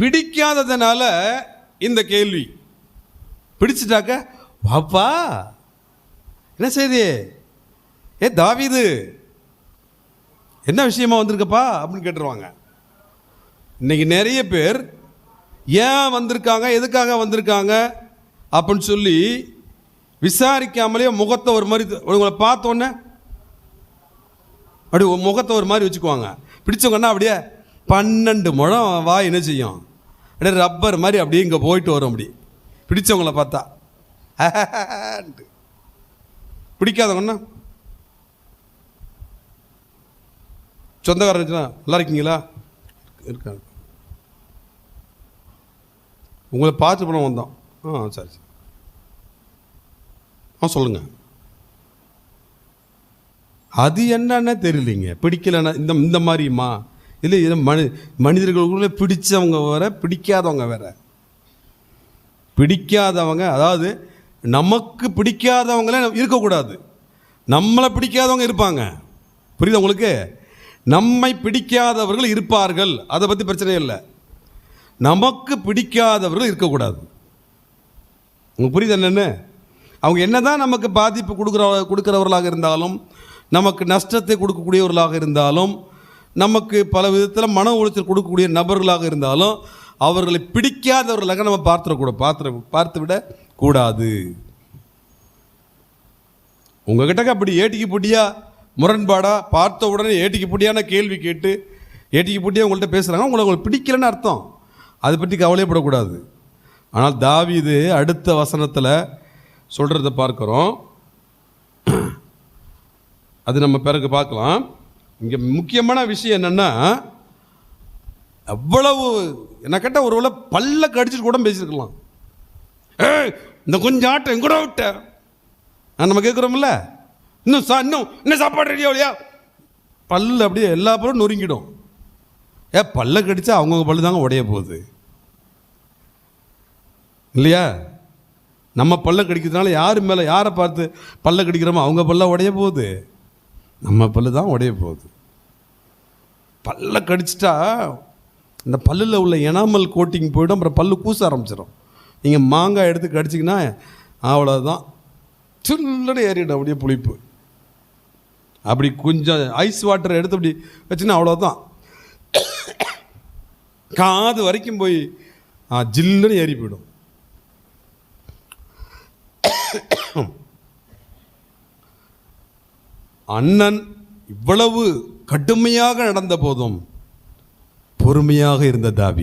பிடிக்காததுனால இந்த கேள்வி. பிடிச்சிட்டாக்க வாப்பா என்ன செய்தி? ஏ தாவிது என்ன விஷயமா வந்திருக்கப்பா? அப்படின்னு கேட்டுருவாங்க. இன்னைக்கு நிறைய பேர் ஏன் வந்திருக்காங்க? எதுக்காக வந்திருக்காங்க? அப்படின்னு சொல்லி விசாரிக்காமலே முகத்தை ஒரு மாதிரி உங்களை பார்த்தோன்னே அப்படி முகத்தை ஒரு மாதிரி வச்சுக்குவாங்க. பிடிச்சவங்கன்னா அப்படியே பன்னெண்டு முழம் வாய் என்ன செய்யும்? அப்படியே ரப்பர் மாதிரி அப்படியே இங்கே போயிட்டு வரும் அப்படி. பிடிச்சவங்கள பார்த்தா. பிடிக்காதவங்கன்னா சொந்தக்காரன் நல்லா இருக்கீங்களா? இருக்காங்க. உங்களை பார்த்து பணம் வந்தோம் ஆ சரி சரி. ஆ சொல்லுங்கள் அது என்னன்னு தெரியலீங்க. பிடிக்கலன்னா இந்த இந்த மாதிரிம்மா இல்லை இது மனி மனிதர்களுக்குள்ளே பிடிச்சவங்க வேற பிடிக்காதவங்க வேற. பிடிக்காதவங்க அதாவது நமக்கு பிடிக்காதவங்களே இருக்கக்கூடாது. நம்மளை பிடிக்காதவங்க இருப்பாங்க. புரியுது உங்களுக்கு? நம்மை பிடிக்காதவர்கள் இருப்பார்கள். அதை பற்றி பிரச்சனை இல்லை. நமக்கு பிடிக்காதவர்கள் இருக்கக்கூடாது. உங்களுக்கு புரியுது என்னென்னு? அவங்க என்ன தான் நமக்கு பாதிப்பு கொடுக்குற கொடுக்குறவர்களாக இருந்தாலும் நமக்கு நஷ்டத்தை கொடுக்கக்கூடியவர்களாக இருந்தாலும் நமக்கு பல விதத்தில் மன உளைச்சல் கொடுக்கக்கூடிய நபர்களாக இருந்தாலும் அவர்களை பிடிக்காதவர்களாக நம்ம பார்த்துடக்கூட பார்த்து பார்த்து விட கூடாது. உங்ககிட்ட அப்படி ஏட்டிக்கு பொட்டியா முரண்பாடா? பார்த்த உடனே ஏட்டிக்கு பொட்டியான கேள்வி கேட்டு ஏட்டிக்கு பொட்டியா உங்கள்கிட்ட பேசுகிறாங்க உங்களை உங்களுக்கு பிடிக்கலன்னு அர்த்தம். அதை பற்றி கவலைப்படக்கூடாது ஆனால் தாவீது அடுத்த வசனத்தில் சொல்கிறத பார்க்குறோம். அது நம்ம பிறகு பார்க்கலாம். இங்கே முக்கியமான விஷயம் என்னென்னா அவ்வளவு என்ன கேட்டால் ஒரு வேளை பல்ல கடிச்சிட்டு கூட பேசியிருக்கலாம். ஏ இந்த கொஞ்சம் ஆட்டம் எங்கூட விட்டேன் ஆ, நம்ம கேட்குறோம்ல இன்னும் சா இன்னும் இன்னும் சாப்பாடு ரெடியா இல்லையா பல்லு அப்படியே எல்லா பல்லும் நொறுங்கிடும். ஏ பல்ல கடிச்சா அவங்கவுங்க பல்லு தாங்க உடைய போகுது. இல்லையா? நம்ம பல்ல கடிக்கிறதுனால யார் மேலே யாரை பார்த்து பல்ல கடிக்கிறோமோ அவங்க பல்ல உடைய போகுது. நம்ம பல்லு தான் உடைய போகுது. பல்ல கடிச்சிட்டா இந்த பல்லில் உள்ள எனாமல் கோட்டிங் போயிடும் அப்புறம் பல்லு கூச ஆரம்பிச்சிடும் நீங்கள் மாங்காய் எடுத்து கடிச்சிங்கன்னா அவ்வளோதான் சில்லுன்னு ஏறிடும் அப்படியே புளிப்பு. அப்படி கொஞ்சம் ஐஸ் வாட்டர் எடுத்து அப்படி வச்சுன்னா அவ்வளோதான் காது வரைக்கும் போய் ஜில்லுன்னு ஏறி போயிடும். அண்ணன் இவ்வளவு கடுமையாக நடந்த போதும் பொறுமையாக இருந்த தாவி.